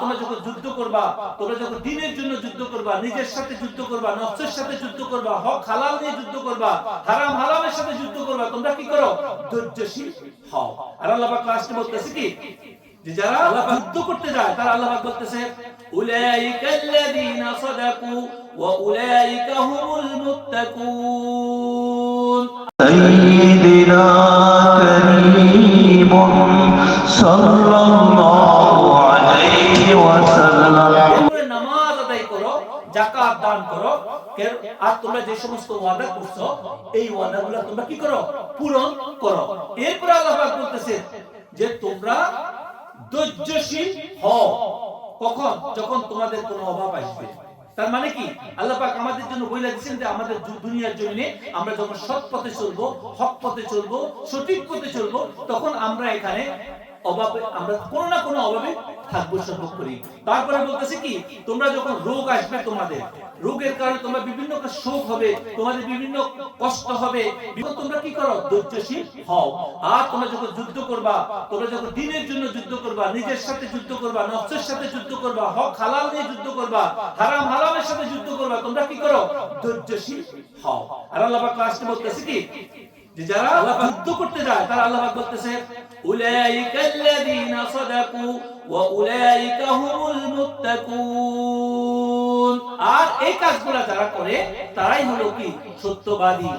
তোমরা যখন যুদ্ধ করবা, তোমরা যখন দিনের জন্য যুদ্ধ করবা, নিজের সাথে যুদ্ধ করবা, নফসের সাথে যুদ্ধ করবা, হক হালাল নিয়ে যুদ্ধ করবা, হারাম হালালের সাথে যুদ্ধ করবা, তোমরা কি করো? ধৈর্যশীল হও। আর আল্লাহ পাক লাস্টে বলতেছে কি? যে যারা যুদ্ধ করতে যায়, তারা আল্লাহ পাক বলতেছে উলাইকাল্লাযীনা সাদাকু ওয়া উলাইকা হুমুল মুত্তাকুন। আর তোমরা যে সমস্ত ওয়াদা করছ, এই ওয়াদাগুলো তোমরা কি করো? পূরণ করো। এরপরে আল্লাহ বলতেছে যে, তোমরা ধৈর্যশীল হও। কখন? যখন তোমাদের কোনো অভাব আসবে। তার মানে কি? আল্লাহ পাক আমাদের জন্য বলে দিচ্ছেন যে, আমাদের দুনিয়ার জন্য আমরা যখন সৎ পথে চলবো, হক পথে চলবো, সঠিক পথে চলবো, তখন আমরা এখানে অভাবে আমরা কোনো না কোনো অভাবে থাকব সর্ব করি। তারপরে বলতেছে কি, তোমরা যখন রোগ আসবে তোমাদের, রোগের কারণে তোমরা বিভিন্ন শোক হবে, তোমাদের বিভিন্ন কষ্ট হবে। তোমরা কি করো? ধৈর্যশীল হও। আর তোমরা যখন যুদ্ধ করবা, তোমরা যখন দিনের জন্য যুদ্ধ করবা, নিজের সাথে যুদ্ধ করবা নফসের সাথে যুদ্ধ করবা, হক, হালাল নিয়ে যুদ্ধ করবা, হারাম, হালামের সাথে যুদ্ধ করবা, তোমরা কি করো? ধৈর্যশীল হও। আর আল্লাহ পাক বলতেছে কি যে যারা যুদ্ধ করতে যায়, তারা আল্লাহ পাক বলতেছে উলাইকাল্লাযীনা সাদাকু ওয়া উলাইকা হুমুল মুত্তাকুন। আর এই কাজগুলো যারা করে, তারাই হলো কি? সত্যবাদী।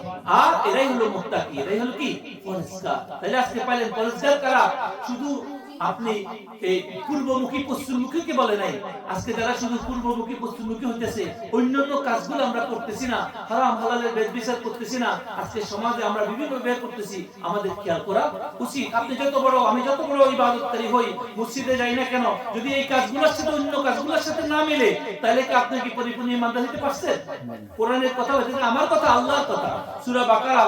আর এরাই হলো মুত্তাকি। এরাই হলো কি? পরিষ্কার। তাহলে আজকে পাইলেন পরিষ্কার কারা? শুধু আপনি পূর্বমুখী পশ্চিমমুখী কে বলে নাই। আজকে যারা শুধু পূর্বমুখী, পশ্চিমমুখী হইতেছে, অন্যান্য কাজগুলো আমরা করতেছি না, হারাম, হালালের বেদ বিচার করতেছি না। আজকে সমাজে আমরা বিভিন্ন ব্যয় করতেছি, আমাদের খেয়াল করা উচিত। আপনি যত বড়, আমি যত বড় ইবাদতকারী হই, মসজিদে যাই না কেন, যদি এই কাজগুলোর সাথে অন্য কাজগুলোর সাথে না মিলে, তাহলে কি আপনি কি পরিপূর্ণ ইমানদার হতে পারছেন? কোরআনের কথা হচ্ছে আমার কথা, আল্লাহর কথা। সূরা বাকারা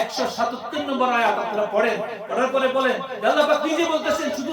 177 নম্বর আয়াত আপনারা পড়েন। পড়ার পরে বলেন, আল্লাহ পাক নিজে বলতেছেন, শুধু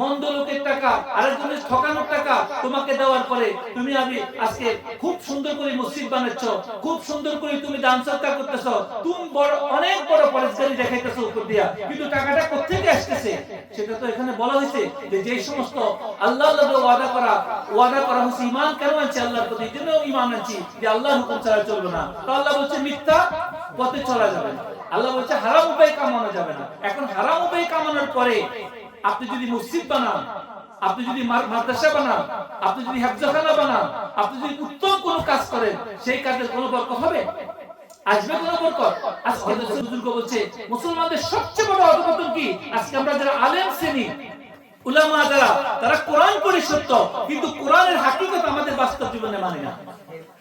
মন্দ লোকের টাকা, আরেকজনের ঠকানোর টাকা তোমাকে দেওয়ার পরে তুমি আমি আজকে খুব সুন্দর করে মসজিদ বানাচ্ছ, খুব সুন্দর করে তুমি দান সৎকার করতেছ, তুমি বড়, অনেক বড় পরেশগারি দেখাইতেছ উপর দিয়া, কিন্তু টাকাটা কোথেকে আসতেছে? সেটা তো এখানে বলা হয়েছে যে যে সমস্ত আল্লাহ আল্লাহ ওয়াদা করা ওয়াদা করা হয়েছে ইমান কেন আনছে আল্লাহর প্রতি? জন্য ইমান আনছি? যে আল্লাহর হুকুম ছাড়া চলবে না। তো আল্লাহ বলছে, মিথ্যা পথে চলা যাবে না। আল্লাহ বলছে, হারাম উপায় কামানো যাবে না। এখন হারাম উপায় কামানোর পরে আপনি যদি মসজিদ বানান, আপনি যদি মাদ্রাসা বানান, আপনি যদি হেফজখানা বানান, আপনি যদি উত্তম কোনো কাজ করেন, সেই কাজের কোনো বরকত হবে? আসবে কোনো বরকত? আজকে বুজুর্গ বলছে মুসলমানদের সবচেয়ে বড় কি? আজকে আমরা যারা আলেম শ্রেণি, উলামা যারা, তারা কোরআন পড়ে সত্য, কিন্তু কোরআনের হাকিকত আমাদের বাস্তব জীবনে মানে না।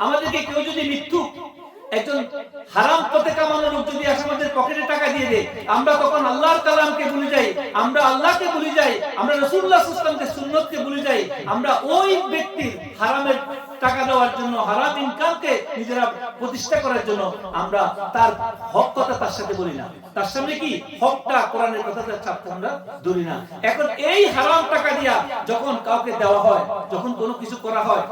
আমাদেরকে কেউ যদি মৃত্যু একজন হারাম পথে কামানো লোক যদি আসে আমাদের পকেটে টাকা দিয়ে দেয়, আমরা তখন আল্লাহর কালামকে ভুলে যাই, আমরা আল্লাহকে ভুলে যাই, আমরা আলাইহি ওয়াসাল্লামকে সুন্নতকে ভুলে যাই, আমরা ওই ব্যক্তির হারামের টাকা দেওয়ার জন্য, হারাম ইনকামকে নিজেরা প্রতিষ্ঠা করার জন্য আমরা তার হক কথা তার সাথে বলি না। তার সামনে কি? হকটা কোরআনের কথাটা ছাপতে আমরা ধরি না। এখন এই হারাম টাকা যখন কাউকে দেওয়া হয়, যখন কোনো কিছু করা হয়,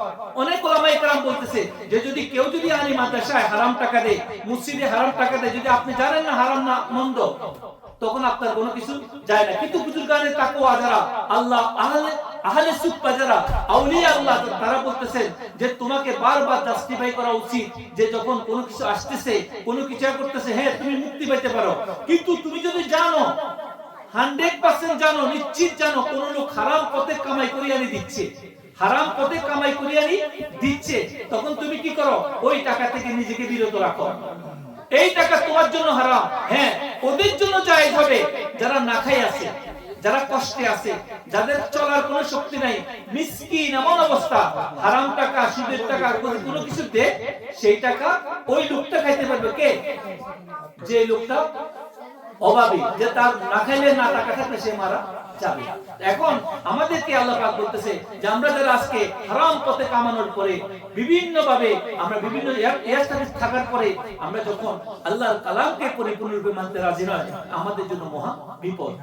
অনেক ওলামায়ে কেরাম বলতেছে, যে যদি কেউ যদি আনি মাদ্রাসায় হারাম টাকা দেয়, মসজিদে হারাম টাকা দেয়, যদি আপনি জানেন না হারাম না মন্দ, তখন আপনার কোনো কিছু যায় না। কিন্তু বুজুর্গানের তাকওয়া যারা, আল্লাহ, আহলে আহলে সুপ্পা যারা, আউলিয়া আল্লাহ, তারা বলতেছেন যে তোমাকে বারবার জাস্টিফাই করা উচিত যে যখন কোনো কিছু আসতেছে, কোনো কিছু করতেছে হ্যাঁ তুমি মুক্তি পাইতে পারো। কিন্তু তুমি যদি জানো হান্ড্রেড পার্সেন্ট জানো, নিশ্চিত জানো, কোন লোক হারাম পথে কামাই দিচ্ছে। হারাম পথে কামাই দিচ্ছে। তখন তুমি কি করো? ওই টাকা থেকে নিজেকে বিরত রাখো। এই টাকা তোমার জন্য হারাম। হ্যাঁ ওদের জন্য জায়েজ হবে। যারা না খাই আছে, যারা কষ্টে আছে, যাদের চলার কোনো শক্তি নাই, মিসকিন এমন অবস্থা। হারাম টাকা, সুদের টাকা, কোনো- কোনো কিছু দে সেই টাকা ওই লোকটা খাইতে পারবে। কে? যে লোকটা অভাবী, যে তার না খাইলে না টাকা থাকলে সে মারা যাবে। এখন আমাদেরকে আল্লাহ পাক বলতেছে যে আমরা যারা আজকে হারাম পথে কামানোর পরে বিভিন্ন ভাবে আমরা বিভিন্ন থাকার পরে আমরা যখন আল্লাহর কালামকে পরিপূর্ণরূপে মানতে রাজি নয়, আমাদের জন্য মহা বিপদ।